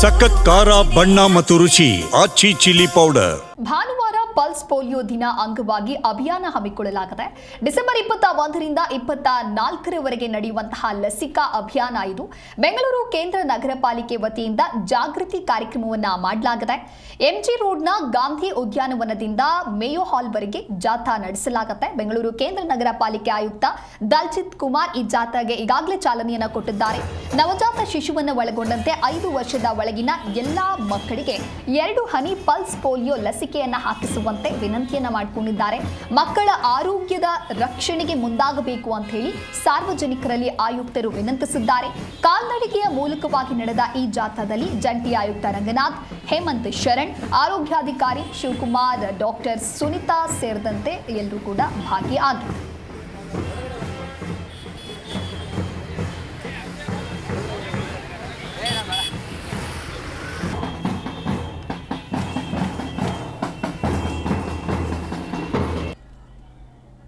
ಸಖತ್ ಖಾರ ಬಣ್ಣ ಮತ್ತು ರುಚಿ ಆಚಿ ಚಿಲ್ಲಿ ಪೌಡರ್. ಭಾನುವಾರ ಪಲ್ಸ್ ಪೋಲಿಯೋ ದಿನ ಅಂಗವಾಗಿ ಅಭಿಯಾನ ಹಮ್ಮಿಕೊಳ್ಳಲಾಗಿದೆ, ಡಿಸೆಂಬರ್ ಇಪ್ಪತ್ತ ಒಂದರಿಂದ ಇಪ್ಪತ್ತ ನಾಲ್ಕರವರೆಗೆ ನಡೆಯುವಂತಹ ಲಸಿಕಾ ಅಭಿಯಾನ ಇದು ಬೆಂಗಳೂರು ಕೇಂದ್ರ ನಗರ ಪಾಲಿಕೆ ವತಿಯಿಂದ ಜಾಗೃತಿ ಕಾರ್ಯಕ್ರಮವನ್ನ ಮಾಡಲಾಗಿದೆ, ಎಂಜಿ ರೋಡ್ನ ಗಾಂಧಿ ಉದ್ಯಾನವನದಿಂದ ಮೇಯೋ ಹಾಲ್ವರೆಗೆ ಜಾಥಾ ನಡೆಸಲಾಗುತ್ತೆ ಬೆಂಗಳೂರು ಕೇಂದ್ರ ನಗರ ಪಾಲಿಕೆ ಆಯುಕ್ತ ದಲ್ಜಿತ್ ಕುಮಾರ್ ಈ ಜಾಥಾಗೆ ಈಗಾಗಲೇ ಚಾಲನೆಯನ್ನು ಕೊಟ್ಟಿದ್ದಾರೆ. ನವಜಾತ ಶಿಶುವನ್ನು ಒಳಗೊಂಡಂತೆ ಐದು ವರ್ಷದ ಒಳಗಿನ ಎಲ್ಲಾ ಮಕ್ಕಳಿಗೆ ಎರಡು ಹನಿ ಪಲ್ಸ್ ಪೋಲಿಯೋ ಲಸಿಕೆಯನ್ನ ಹಾಕಿಸುವಂತೆ ವಿನಂತಿಯನ್ನ ಮಾಡಿಕೊಂಡಿದ್ದಾರೆ. ಮಕ್ಕಳ ಆರೋಗ್ಯದ ರಕ್ಷಣೆಗೆ ಮುಂದಾಗಬೇಕು ಅಂತ ಹೇಳಿ ಸಾರ್ವಜನಿಕರಲ್ಲಿ ಆಯುಕ್ತರು ವಿನಂತಿಸಿದ್ದಾರೆ. ಕಾಲ್ನಡಿಗೆಯ ಮೂಲಕವಾಗಿ ನಡೆದ ಈ ಜಾಥಾದಲ್ಲಿ ಜಂಟಿ ಆಯುಕ್ತ ರಂಗನಾಥ್, ಹೇಮಂತ್ ಶರಣ್, ಆರೋಗ್ಯಾಧಿಕಾರಿ ಶಿವಕುಮಾರ್, ಡಾಕ್ಟರ್ ಸುನಿತಾ ಸೇರಿದಂತೆ ಎಲ್ಲರೂ ಕೂಡ ಭಾಗಿಯಾಗಿದ್ದರು.